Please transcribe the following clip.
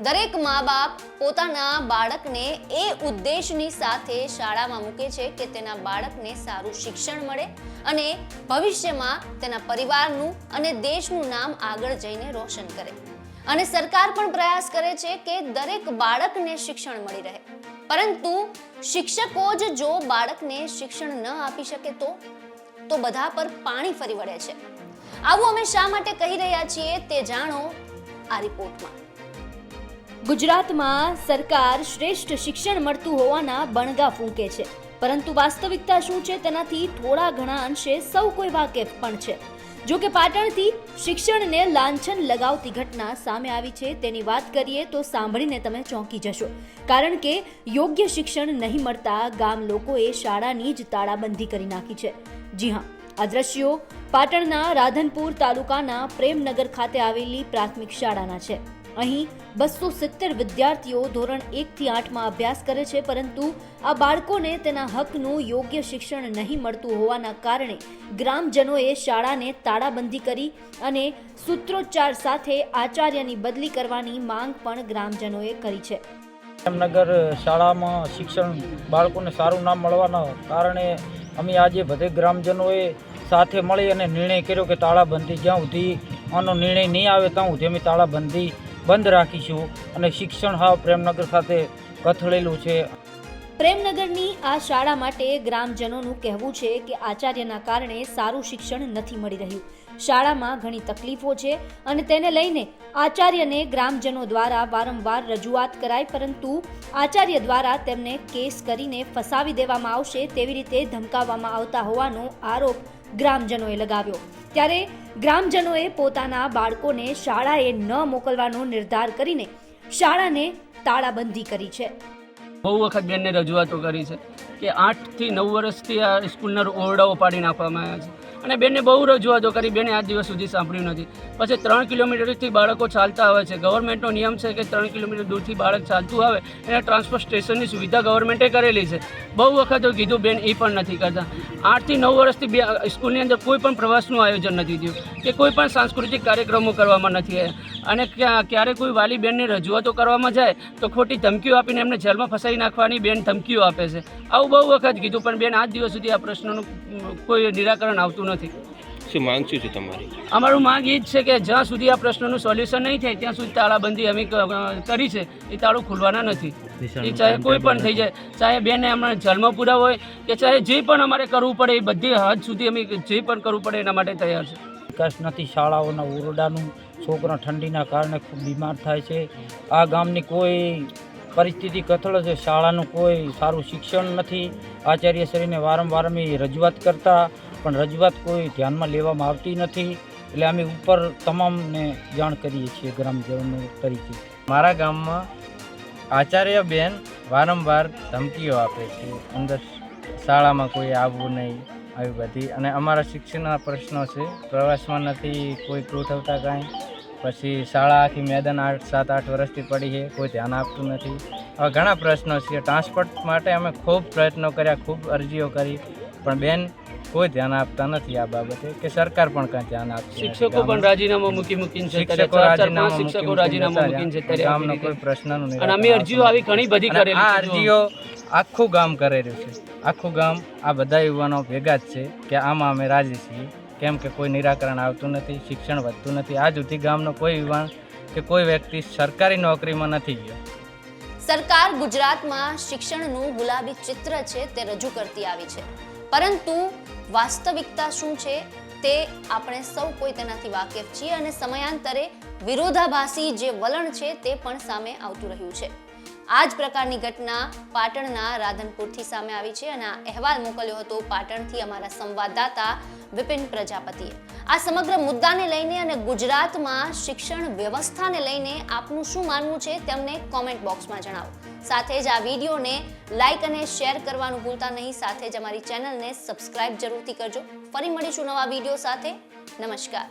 દરેક મા બાપ પોતાના બાળકને એ ઉદ્દેશની સાથે શાળામાં મૂકે છે કે તેના બાળકને સારું શિક્ષણ મળે અને ભવિષ્યમાં તેના પરિવારનું અને દેશનું નામ આગળ જઈને રોશન કરે. અને સરકાર પણ પ્રયાસ કરે છે કે દરેક બાળકને શિક્ષણ મળી રહે. પરંતુ શિક્ષકો જ જો બાળકને શિક્ષણ ન આપી શકે તો? તો બધા પર પાણી ફરી વળે છે. આવું અમે શા માટે કહી રહ્યા છીએ તે જાણો આ રિપોર્ટમાં. ગુજરાતમાં સરકાર શ્રેષ્ઠ શિક્ષણ મળતું હોવાના બણગા ફૂંકે છે. પરંતુ વાસ્તવિકતા શું છે તેનાથી થોડા ઘણા અંશે સૌ કોઈ વાકેફ પણ છે. જો કે પાટણથી શિક્ષણને લાંછન લગાવતી ઘટના સામે આવી છે તેની વાત કરીએ તો સાંભળીને તમે ચોંકી જશો. કારણ કે યોગ્ય શિક્ષણ નહીં મળતા ગામ લોકોએ શાળાની જ તાળાબંધી કરી નાખી છે. જી હા, આ દ્રશ્યો પાટણના રાધનપુર તાલુકાના પ્રેમનગર ખાતે આવેલી પ્રાથમિક શાળાના છે. અહીં બસો સિત્તેર વિદ્યાર્થીઓ ધોરણ એકથી આઠમાં અભ્યાસ કરે છે, પરંતુ આ બાળકોને તેના હકનું યોગ્ય શિક્ષણ નહીં મળતું હોવાના કારણે ગ્રામજનોએ શાળાને તાળાબંધી કરી અને સૂત્રોચ્ચાર સાથે આચાર્યની બદલી કરવાની માંગ પણ ગ્રામજનોએ કરી છે. જામનગર શાળામાં શિક્ષણ બાળકોને સારું નામ મળવાના કારણે અમે આજે બધે ગ્રામજનોએ સાથે મળી અને નિર્ણય કર્યો કે તાળાબંધી જ્યાં સુધી આનો નિર્ણય નહીં આવે ત્યાં સુધી અમે તાળાબંધી બંધ રાખીશું અને શિક્ષણ હાવ પ્રેમનગર ખાતે કથળેલું છે. પ્રેમનગરની આ શાળા માટે ગ્રામજનોનું કહેવું છે કે આચાર્યના કારણે સારું શિક્ષણ નથી મળી રહ્યું. શાળામાં ઘણી તકલીફો છે અને તેને લઈને આચાર્યને ગ્રામજનો દ્વારા વારંવાર રજૂઆત કરાય પરંતુ આચાર્ય દ્વારા તેમને કેસ કરીને ફસાવી દેવામાં આવશે તેવી રીતે ધમકાવવામાં આવતા હોવાનો આરોપ ગ્રામજનોએ લગાવ્યો. ત્યારે ગ્રામજનોએ પોતાના બાળકોને શાળાએ ન મોકલવાનો નિર્ધાર કરીને શાળાને તાળાબંધી કરી છે. બહુ વખત બેનને રજૂઆતો કરી છે કે આઠથી નવ વર્ષથી આ સ્કૂલના ઓરડાઓ પાડી નાખવામાં આવ્યા છે. અને બેને બહુ રજૂઆતો કરી, બેને આજ દિવસ સુધી સાંભળ્યું નથી. પછી ત્રણ કિલોમીટરથી બાળકો ચાલતા આવે છે. ગવર્મેન્ટનો નિયમ છે કે ત્રણ કિલોમીટર દૂરથી બાળક ચાલતું આવે, એને ટ્રાન્સપોર્ટ સ્ટેશનની સુવિધા ગવર્મેન્ટે કરેલી છે. બહુ વખત કીધું, બેન એ પણ નથી કરતા. આઠથી નવ વર્ષથી બે સ્કૂલની અંદર કોઈ પણ પ્રવાસનું આયોજન નથી થયું, કે કોઈ પણ સાંસ્કૃતિક કાર્યક્રમો કરવામાં નથી આવ્યા. અને ક્યાં- ક્યારે કોઈ વાલી બેનને રજૂઆતો કરવામાં જાય તો ખોટી ધમકીઓ આપીને એમને જેલમાં ફસાઈ નાખવાની બેન ધમકીઓ આપે છે. આવું બહુ વખત કીધું પણ બેન આજ દિવસ સુધી આ પ્રશ્નનું કોઈ નિરાકરણ આવતું નથી. શું માંગ શું છે તમારી? અમારું માંગ એ જ છે કે જ્યાં સુધી આ પ્રશ્નનું સોલ્યુશન નહીં થાય ત્યાં સુધી તાળાબંધી અમે કરી છે. એ તાળું ખુલવાના નથી. એ ચાહે કોઈ પણ થઈ જાય ચાહે બેને હમણાં જન્મ પૂરા હોય કે ચાહે જે પણ અમારે કરવું પડે એ બધી હદ સુધી અમે જે પણ કરવું પડે એના માટે તૈયાર છે. વિકાસ નથી, શાળાઓના ઓરડાનું છોકરા ઠંડીના કારણે ખૂબ બીમાર થાય છે. આ ગામની કોઈ પરિસ્થિતિ કથળ છે, શાળાનું કોઈ સારું શિક્ષણ નથી. આચાર્યશ્રીને વારંવાર અમે રજૂઆત કરતા, પણ રજૂઆત કોઈ ધ્યાનમાં લેવામાં આવતી નથી. એટલે અમે ઉપર તમામને જાણ કરીએ છીએ ગ્રામજનો તરીકે. મારા ગામમાં આચાર્ય બેન વારંવાર ધમકીઓ આપે છે. અંદર શાળામાં કોઈ આવવું નહીં. આવી બધી. અને અમારા શિક્ષણના પ્રશ્નો છે. પ્રવાસમાં નથી કોઈ ગોઠવતા કાંઈ. પછી શાળા આખી મેદાન આઠ સાત આઠ વર્ષથી પડી છે. કોઈ ધ્યાન આપતું નથી. આવા ઘણા પ્રશ્નો છે. ટ્રાન્સપોર્ટ માટે અમે ખૂબ પ્રયત્નો કર્યા ખૂબ અરજીઓ કરી. પણ બેન કોઈ ધ્યાન આપતા નથી આ બાબતે કે સરકાર પણ કાંઈ ધ્યાન આપતી શિક્ષકો પણ રાજીનામા મૂકી મૂકીને છે. શિક્ષકો રાજીનામા શિક્ષકો રાજીનામા મૂકીને છે ત્યારે ગામનો કોઈ પ્રશ્ન નહીં અને અમે અરજીઓ આવી ઘણી બધી કરેલી આ અરજીઓ આખું ગામ કરેલું છે. આખું ગામ આ બધા યુવાનો ભેગા જ છે કે આમાં અમે રાજી છીએ. કેમ કે કોઈ નિરાકરણ આવતું નથી, શિક્ષણ વધતું નથી. આજ સુધી ગામનો કોઈ યુવાન કે કોઈ વ્યક્તિ સરકારી નોકરીમાં નથી ગયો. સરકાર ગુજરાતમાં શિક્ષણનું ગુલાબી ચિત્ર છે તે રજૂ કરતી આવી છે. પરંતુ વાસ્તવિકતા શું છે તે આપણે સૌ કોઈ તેનાથી વાકેફ છીએ અને સમયાંતરે વિરોધાભાસી જે વલણ છે તે પણ સામે આવતું રહ્યું છે. આ જ પ્રકારની ઘટના પાટણના રાધનપુરથી સામે આવી છે અને આ અહેવાલ મોકલ્યો હતો પાટણથી અમારા સંવાદદાતા વિપિન પ્રજાપતિએ. આ સમગ્ર મુદ્દાને લઈને અને ગુજરાતમાં શિક્ષણ વ્યવસ્થાને લઈને આપનું શું માનવું છે તેમને કોમેન્ટ બોક્સમાં જણાવો. સાથે જ આ વિડીયોને લાઈક અને શેર કરવાનું ભૂલતા નહીં. સાથે જ અમારી ચેનલને સબસ્ક્રાઇબ જરૂરથી કરજો. ફરી મળીશું નવા વીડિયો સાથે. નમસ્કાર.